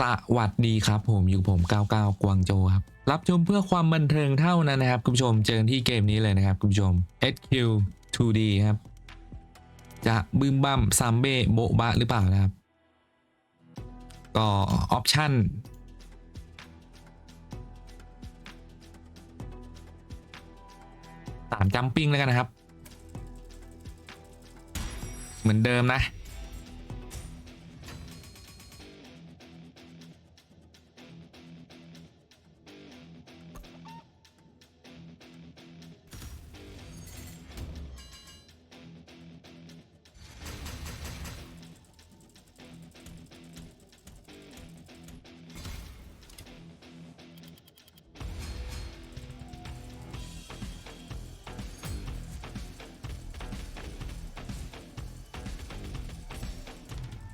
สวัสดีครับผมอยู่ผม99กวางโจครับ รับชมเพื่อความบันเทิงเท่านั้นนะครับ คุณผู้ชมเจอที่เกมนี้เลยนะครับ คุณผู้ชม SQ 2D ครับ จะบึ้มบัมซัมเบโบะบะหรือเปล่านะครับ ก็ออปชั่นสามจัมปิ้งแล้วกันนะครับ เหมือนเดิมนะ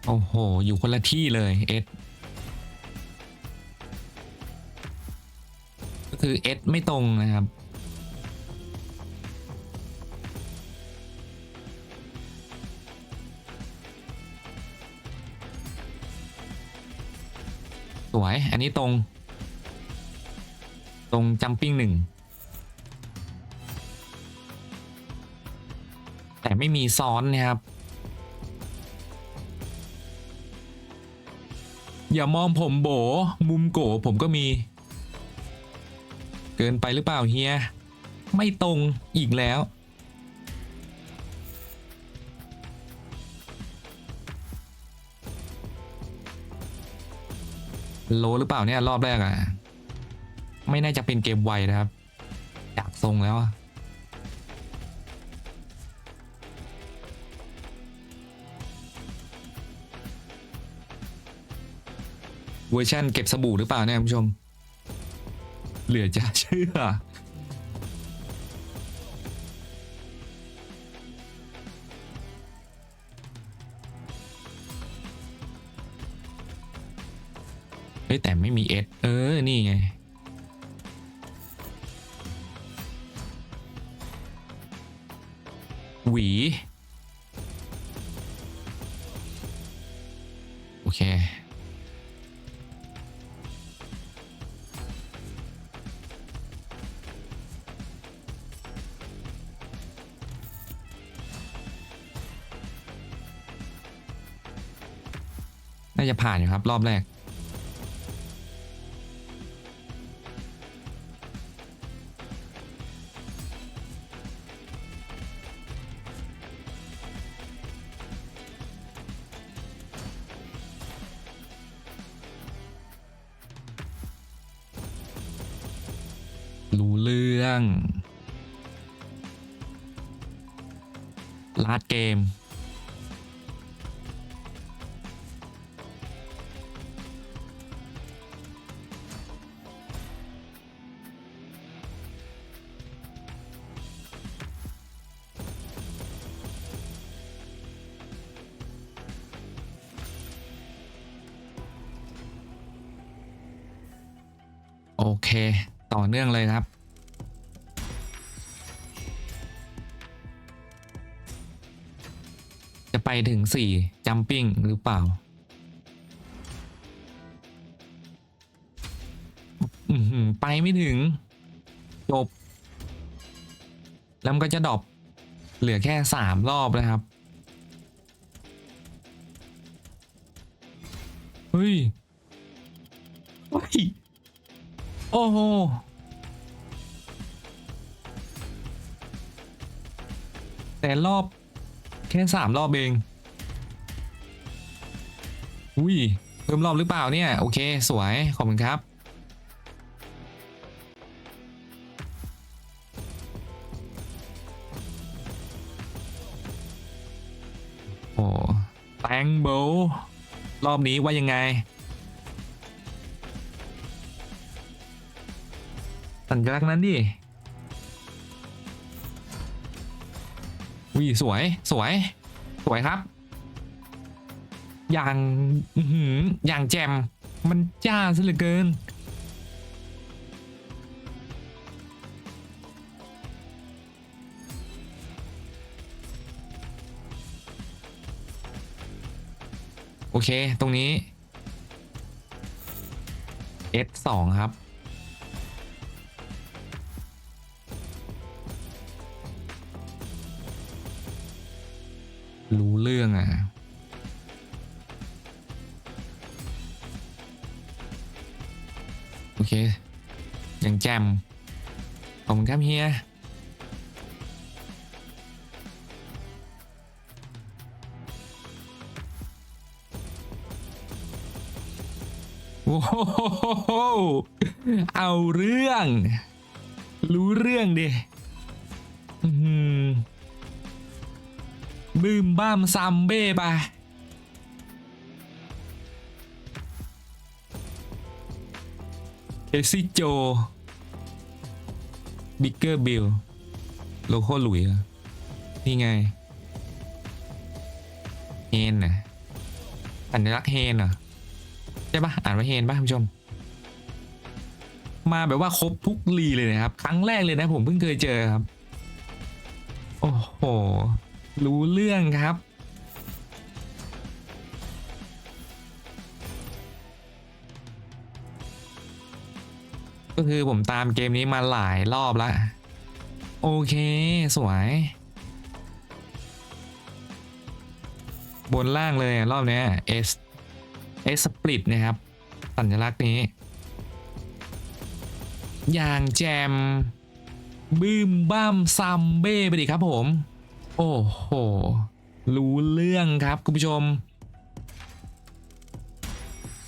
โอ้โห อยู่คนละที่เลยเอสก็คือเอสไม่ตรงนะครับ สวย อันนี้ตรง ตรงจัมปิ้งหนึ่งแต่ไม่มีซ้อนนะครับ อย่ามองผมโบ มุมโกผมก็มี เกินไปหรือเปล่าเฮีย ไม่ตรงอีกแล้ว โลหรือเปล่าเนี่ย รอบแรกอะ่ะ ไม่น่าจะเป็นเกมไวนะครับ จากทรงแล้วอะ เวอร์ชันเก็บสบู่หรือเปล่าเนี่ยคุณผู้ชม เหลือจะเชื่อ เฮ้ยแต่ไม่มีเอสเออ นี่ไงหวี โอเค น่าจะผ่านอยู่ครับ รอบแรก รู้เรื่อง ลาดเกม โอเค ต่อเนื่องเลยครับจะไปถึงสี่จัมปิ้งหรือเปล่า ไปไม่ถึง จบ แล้วมันก็จะดรอปเหลือแค่สามรอบนะครับ เฮ้ยเฮ้ย โอ้โหแต่รอบ แค่สามรอบเอง อุ้ยเพิ่มรอบหรือเปล่าเนี่ย โอเค สวย ขอบคุณครับ โอ้แตงโบรอบนี้ว่ายังไง สัญลักษณ์นั้นดิวิสวยสวย สวยครับ อย่างหืออย่างแจมมันจ้าซะเหลือเกิน โอเค ตรงนี้ S2 ครับ รู้เรื่องอะโอเคยังแจมขอบคุณครับเฮียโอ้โหเอาเรื่อง รู้เรื่องดิอื้อหือ บึมบ้ามซัมเบ้ไปเคซี่โจ บิ๊กเกอร์บิล โลโก้หลุยนี่ไง เฮนน่ะสัญลักษณ์เฮนเหรอใช่ปะอ่านว่าเฮนปะคุณผู้ชม มาแบบว่าครบทุกลีเลยนะครับ ครั้งแรกเลยนะผมเพิ่งเคยเจอครับ โอ้โห รู้เรื่องครับ ก็คือผมตามเกมนี้มาหลายรอบแล้วโอเคสวย บนล่างเลยรอบนี้ย S เอสปลิตนะครับ สัญลักษณ์นี้อย่างแจมบึมบ้ามซัมเบ้ไปดิครับผม โอ้โห รู้เรื่องครับคุณผู้ชม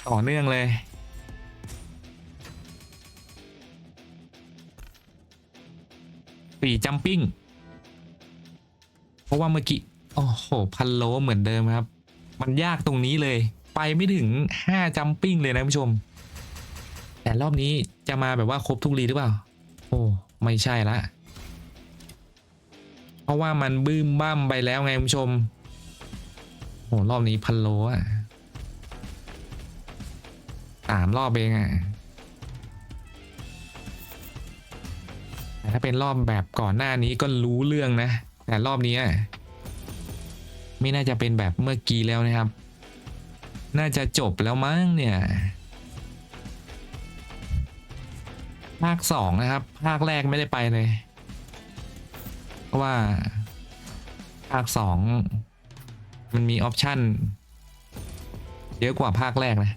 ต่อเนื่องเลยปีจัมปิ้ง เพราะว่าเมื่อกี้ โอ้โห พันโลเหมือนเดิมครับ มันยากตรงนี้เลย ไปไม่ถึง5จัมปิ้งเลยนะคุณผู้ชม แต่รอบนี้จะมาแบบว่าครบทุกรีหรือเปล่า โอ้ ไม่ใช่ละ เพราะว่ามันบึ้มบ้ามไปแล้วไงคุณผู้ชมโอ้รอบนี้พันโลอะสามรอบเองอะแต่ถ้าเป็นรอบแบบก่อนหน้านี้ก็รู้เรื่องนะ แต่รอบนี้ไม่น่าจะเป็นแบบเมื่อกี้แล้วนะครับ น่าจะจบแล้วมั้งเนี่ยภาคสองนะครับ ภาคแรกไม่ได้ไปเลย เพราะว่าภาคสองมันมีออปชั่น เยอะกว่าภาคแรกนะ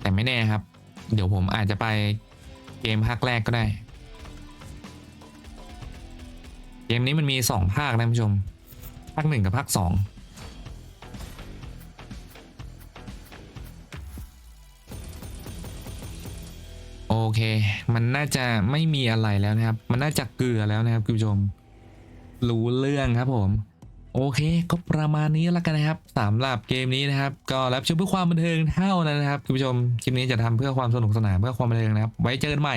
แต่ไม่แน่ครับ เดี๋ยวผมอาจจะไปเกมภาคแรกก็ได้ เกมนี้มันมีสองภาคนะคุณผู้ชม ภาคหนึ่งกับภาคสอง เค มันน่าจะไม่มีอะไรแล้วนะครับ มันน่าจะเกลือแล้วนะครับคุณผู้ชม รู้เรื่องครับผม โอเค ก็ประมาณนี้แล้วกันนะครับสำหรับเกมนี้นะครับ ก็รับชมเพื่อความบันเทิงเท่านั้นนะครับคุณผู้ชม คลิปนี้จะทำเพื่อความสนุกสนานเพื่อความบันเทิงนะครับ ไว้เจอกันใหม่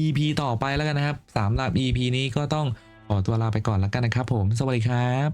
EP ต่อไปแล้วกันนะครับสำหรับ EP นี้ก็ต้องขอตัวลาไปก่อนแล้วกันนะครับ ผม สวัสดีครับ